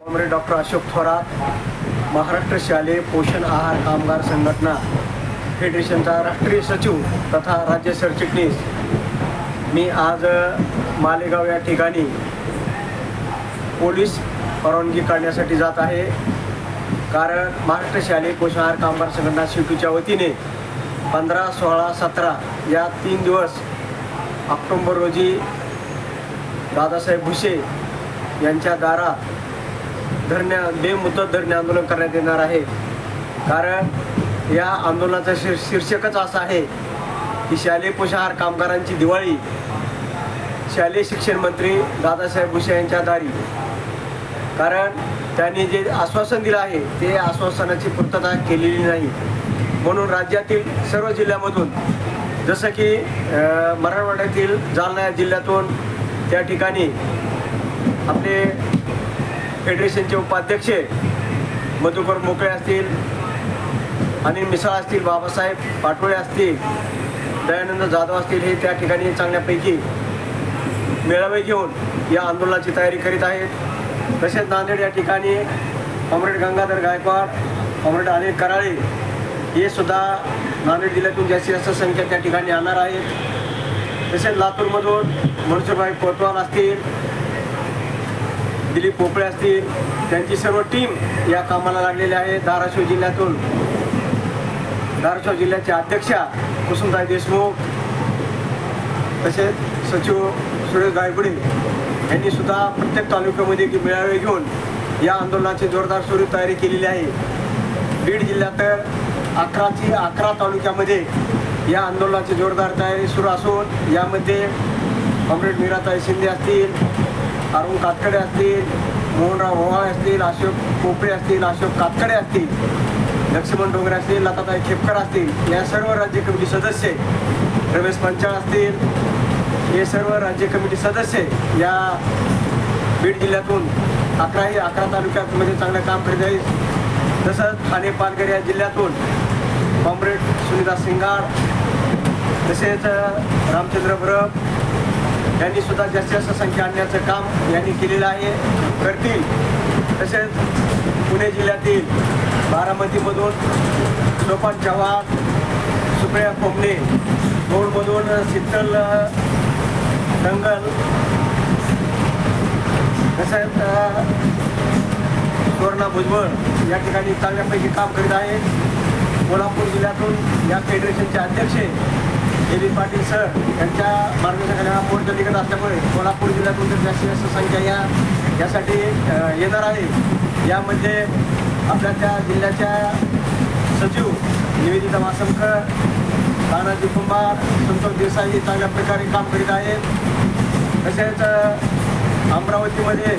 Comrade doctor Ashok Thorat Maharashtra शालेय पोषण आहार कामगार संघटना फेडरेशनचा राष्ट्रीय सचिव तथा राज्य सरचिटणीस. मी आज मालेगाव या ठिकाणी पोलीस परवानगी काढण्यासाठी जात आहे. कारण महाराष्ट्र शालेय पोषण आहार कामगार संघटना शिवटीच्या वतीने पंधरा सोळा सतरा या तीन दिवस ऑक्टोंबर रोजी दादासाहेब भुसे यांच्या दारात धरण्या बेमुदत धरणे आंदोलन करण्यात येणार आहे. कारण या आंदोलनाचं शीर शीर्षकच असं आहे की शालेय पोषाहार कामगारांची दिवाळी. शालेय शिक्षण मंत्री दादासाहेब भुसे यांच्या दारी. कारण त्यांनी जे आश्वासन दिलं आहे ते आश्वासनाची पूर्तता केलेली नाही. म्हणून राज्यातील सर्व जिल्ह्यामधून जसं की मराठवाड्यातील जालना जिल्ह्यातून त्या ठिकाणी आपले फेडरेशनचे उपाध्यक्ष मधुकर मोकळे असतील अनिल मिसाळ असतील बाबासाहेब पाटोळे असतील दयानंद जाधव असतील हे त्या ठिकाणी चांगल्यापैकी मेळावे घेऊन या आंदोलनाची तयारी करीत आहेत. तसेच नांदेड या ठिकाणी कॉम्रेड गंगाधर गायकवाड कॉम्रेड अनिल कराळे हे सुद्धा नांदेड जिल्ह्यातून जास्तीत जास्त संख्या त्या ठिकाणी आणणार आहेत. तसेच लातूरमधून मनसुरभाई कोतवाल असतील दिलीप पोपळे असतील त्यांची सर्व टीम या कामाला लागलेली आहे. धाराशिव जिल्ह्यातून. धाराशिव जिल्ह्याच्या अध्यक्षा कुसुमताई देशमुख तसेच सचिव सुरेश गायगुडे यांनी सुद्धा प्रत्येक तालुक्यामध्ये मेळावे घेऊन या आंदोलनाची जोरदार सुरू तयारी केलेली आहे. बीड जिल्ह्यात अकराची अकरा तालुक्यामध्ये या आंदोलनाची जोरदार तयारी सुरू असून यामध्ये कॉम्रेड मीराताई शिंदे असतील अरुण कातकडे असतील मोहनराव ओवाळे असतील अशोक पोपळे असतील अशोक कातकडे असतील लक्ष्मण डोंगरे असतील लताताई खेपकर असतील या सर्व राज्य कमिटी सदस्य रमेश पंचाळ असतील हे सर्व राज्य कमिटी सदस्य या बीड जिल्ह्यातून अकराही अकरा तालुक्यामध्ये चांगलं काम करीत आहे तसंच ठाणे पालघर या जिल्ह्यातून कॉम्रेड सुनीता सिंगार तसेच रामचंद्र बरब यांनी सुद्धा जास्तीत जास्त संख्या आणण्याचं काम यांनी केलेलं आहे. करतील. तसेच पुणे जिल्ह्यातील बारामतीमधून सोपान चव्हाण सुप्रिया कोमणे गोडमधून शीतल दंगल तसेच कोरोना सुवर्णा भुजबळ या ठिकाणी चांगल्यापैकी काम करीत आहे. कोल्हापूर जिल्ह्यातून या फेडरेशनचे अध्यक्ष ए बी पाटील सर यांच्या मार्गदर्शनाखाली हा मोर्चा निघत असल्यामुळे कोल्हापूर जिल्ह्यातून तर जास्तीत जास्त संख्या या यासाठी येणार आहे. यामध्ये म्हणजे आपल्या त्या जिल्ह्याच्या सचिव निवेदिता वासमकर तानाजी कुंभार संतोष देसाई चांगल्या प्रकारे काम करीत आहेत. तसेच अमरावतीमध्ये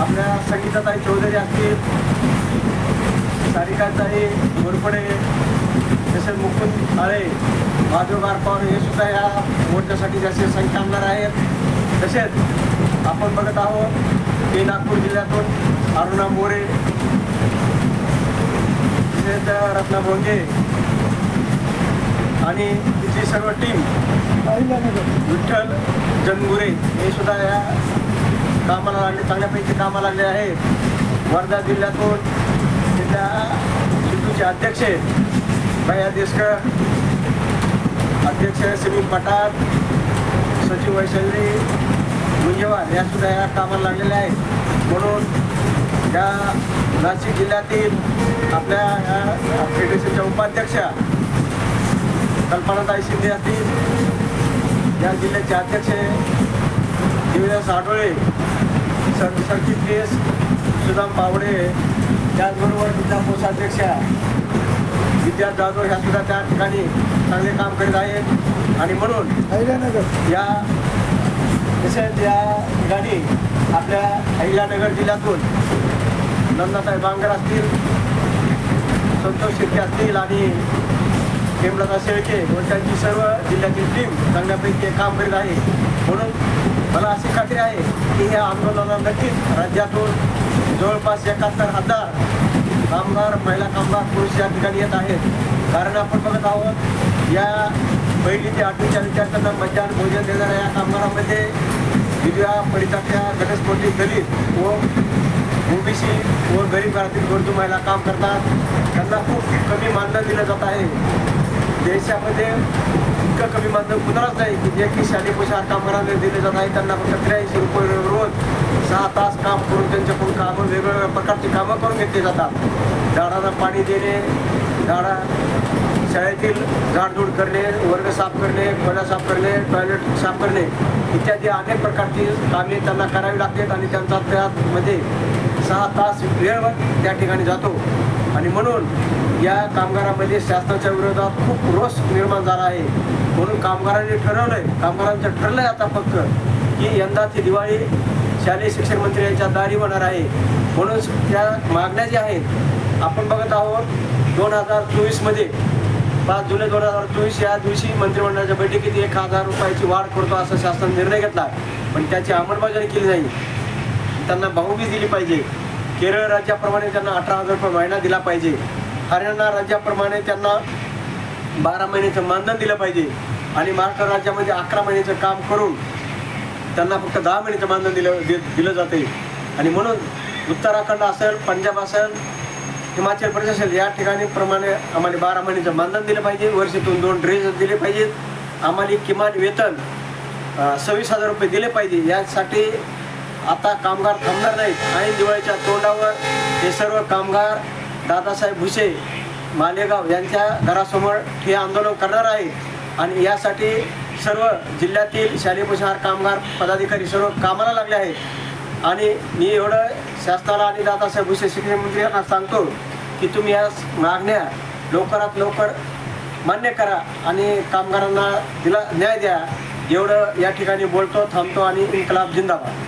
आपल्या संगीताताई चौधरी असतील सारिकाताई घोरपडे तसेच मुकुंद आळे माधव गारपावर हे सुद्धा या मोर्चासाठी जास्त संख्या आणणार आहेत. तसेच आपण बघत आहोत की नागपूर जिल्ह्यातून अरुणा मोरे तसेच रत्ना भोंगे आणि तिची सर्व टीम विठ्ठल जनगुरे हे सुद्धा या कामाला लागले चांगल्यापैकी कामाला लागले आहेत. वर्धा जिल्ह्यातून तिथल्या सिद्धूचे अध्यक्ष भैया देशकर अध्यक्ष सिमी पठार सचिव वैशाली मुंजेवार या सुद्धा या कामाला लागलेल्या आहेत. म्हणून या नाशिक जिल्ह्यातील आपल्या या फेडरेशनच्या उपाध्यक्षा कल्पनाताई शिंदे असतील या जिल्ह्याचे अध्यक्ष देवीदास आठवळे सर सरचिटणीस सुदाम पावडे त्याचबरोबर जिल्हा कोषाध्यक्षा विद्या जाधव ह्या सुद्धा त्या ठिकाणी चांगले काम करीत आहेत. आणि म्हणून या तसेच या ठिकाणी आपल्या अहिल्यानगर जिल्ह्यातून नंदाताई बांगर असतील संतोष शिर्के असतील आणि हेमलता शेळके व त्यांची सर्व जिल्ह्यातील टीम चांगल्यापैकी काम करीत आहे. म्हणून मला अशी खात्री आहे की या आंदोलनाला नक्कीच राज्यातून जवळपास एकाहत्तर हजार कामगार महिला कामगार पुरुष या ठिकाणी येत आहेत. कारण आपण बघत आहोत या पहिली ते आठवीच्या विद्यार्थ्यांना मध्यान्ह भोजन देणाऱ्या या कामगारांमध्ये विधवा परित्याच्या घटस्फोटी दलित व ओबीसी व गरीब घरातील गरजू महिला काम करतात. त्यांना खूप कमी मानधन दिलं जात आहे. देशामध्ये इतकं कमी मानधन कुणालाच नाही की जे की शालेय पोशाख कामगारांना दिले जात आहे. त्यांना फक्त त्र्याऐंशी रुपये रोज सहा तास काम करून त्यांच्या आपण वेगवेगळ्या प्रकारची कामं करून घेतली जातात. झाडांना पाणी देणे झाडा शाळेतील झाडझूड करणे वर्ग साफ करणे खोल्या साफ करणे टॉयलेट साफ करणे इत्यादी अनेक प्रकारची कामे त्यांना करावी लागतात आणि त्यांचा त्यामध्ये सहा तास वेळ त्या ठिकाणी जातो. आणि म्हणून या कामगारामध्ये शासनाच्या विरोधात खूप रोष निर्माण झाला आहे. म्हणून कामगारांनी ठरवलं आहे कामगारांचं ठरलंय आता फक्त की यंदाची दिवाळी शालेय शिक्षण मंत्री यांच्या दारी होणार आहे. म्हणून त्या मागण्या ज्या आहेत आपण बघत आहोत दोन हजार चोवीसमध्ये पाच जुलै दोन हजार चोवीस या दिवशी मंत्रिमंडळाच्या बैठकीत एक हजार रुपयाची वाढ करतो असा शासन निर्णय घेतला. पण त्याची अंमलबजावणी केली नाही. त्यांना भाऊबीज दिली पाहिजे. केरळ राज्याप्रमाणे त्यांना अठरा हजार रुपये महिना दिला पाहिजे. हरियाणा राज्याप्रमाणे त्यांना बारा महिन्याचं मानधन दिलं पाहिजे. आणि महाराष्ट्र राज्यामध्ये अकरा महिन्याचं काम करून त्यांना फक्त दहा महिन्याचं मानधन दिलं दि दिलं जाते. आणि म्हणून उत्तराखंड असेल पंजाब असेल हिमाचल प्रदेश असेल या ठिकाणी प्रमाणे आम्हाला बारा महिन्याचं मानधन दिलं पाहिजे. वर्षातून दोन ड्रेस दिले पाहिजेत. आम्हाला किमान वेतन सव्वीस हजार रुपये दिले पाहिजे. यासाठी आता कामगार थांबणार नाहीत. ऐन दिवाळीच्या तोंडावर हे सर्व कामगार दादासाहेब भुसे मालेगाव यांच्या घरासमोर हे आंदोलन करणार आहेत. आणि यासाठी सर्व जिल्ह्यातील शालेय पोषाहार कामगार पदाधिकारी सर्व कामाला लागले आहेत. आणि मी एवढं शासनाला आणि दादासाहेब भुसे शिक्षण मंत्र्यांना सांगतो की तुम्ही या मागण्या लवकरात लवकर मान्य करा आणि कामगारांना दिला न्याय द्या. एवढं या ठिकाणी बोलतो थांबतो आणि इन्कलाब जिंदाबाद.